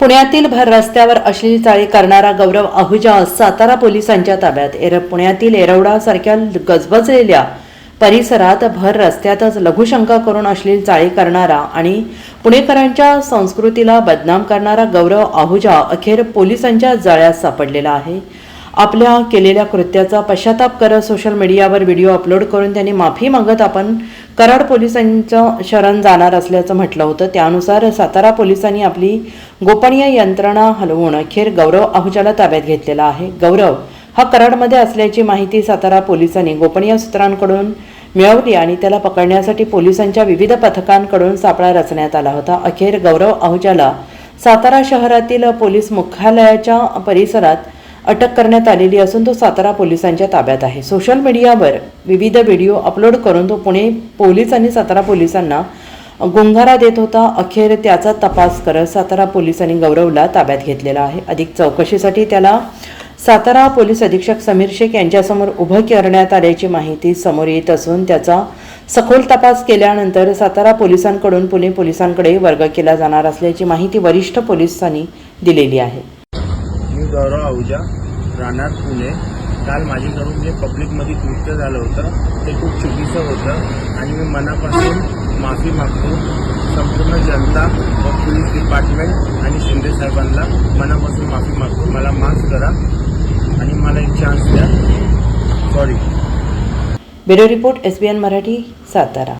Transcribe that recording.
पुण्यातील भर रस्त्यावर अश्लील चाळी करणारा गौरव आहुजा सातारा पोलिसांच्या ताब्यात. एर पुण्यातील एरवडासारख्या गजबजलेल्या परिसरात भर रस्त्यातच लघुशंका करून अश्लील चाळी करणारा आणि पुणेकरांच्या संस्कृतीला बदनाम करणारा गौरव आहुजा अखेर पोलिसांच्या जाळ्यात सापडलेला आहे. आपल्या केलेल्या कृत्याचा पश्चाताप करत सोशल मीडियावर व्हिडिओ अपलोड करून त्यांनी माफी मागत आपण कराड पोलिसांचं शरण जाणार असल्याचं म्हटलं होतं. त्यानुसार सातारा पोलिसांनी आपली गोपनीय यंत्रणा हलवून अखेर गौरव आहुजाला ताब्यात घेतलेला आहे. गौरव हा कराडमध्ये असल्याची माहिती सातारा पोलिसांनी गोपनीय सूत्रांकडून मिळवली आणि त्याला पकडण्यासाठी पोलिसांच्या विविध पथकांकडून सापळा रचण्यात आला होता. अखेर गौरव आहुजाला सातारा शहरातील पोलीस मुख्यालयाच्या परिसरात अटक करण्यात आलेली असून तो सातारा पोलिसांच्या ताब्यात आहे. सोशल मीडियावर विविध व्हिडिओ अपलोड करून तो पुणे पोलीस आणि सातारा पोलिसांना गुंगारा देत होता. अखेर त्याचा तपास करत सातारा पोलिसांनी गौरवला ताब्यात घेतलेला आहे. अधिक चौकशीसाठी त्याला सातारा पोलीस अधीक्षक समीर शेख यांच्यासमोर उभं करण्यात आल्याची माहिती समोर येत असून त्याचा सखोल तपास केल्यानंतर सातारा पोलिसांकडून पुणे पोलिसांकडे वर्ग केला जाणार असल्याची माहिती वरिष्ठ पोलिसांनी दिलेली आहे. गौरव आहुजा राहणार पुणे. काल माझ्याकडून जे पब्लिकमध्ये कृत्य झालं होतं ते खूप चुकीचं होतं आणि मी मनापासून माफी मागतो. संपूर्ण जनता व पोलीस डिपार्टमेंट आणि शिंदे साहेबांना मनापासून माफी मागतो. मला माफ करा आणि मला एक चान्स द्या. Sorry bureau report S B N Marathi Satara.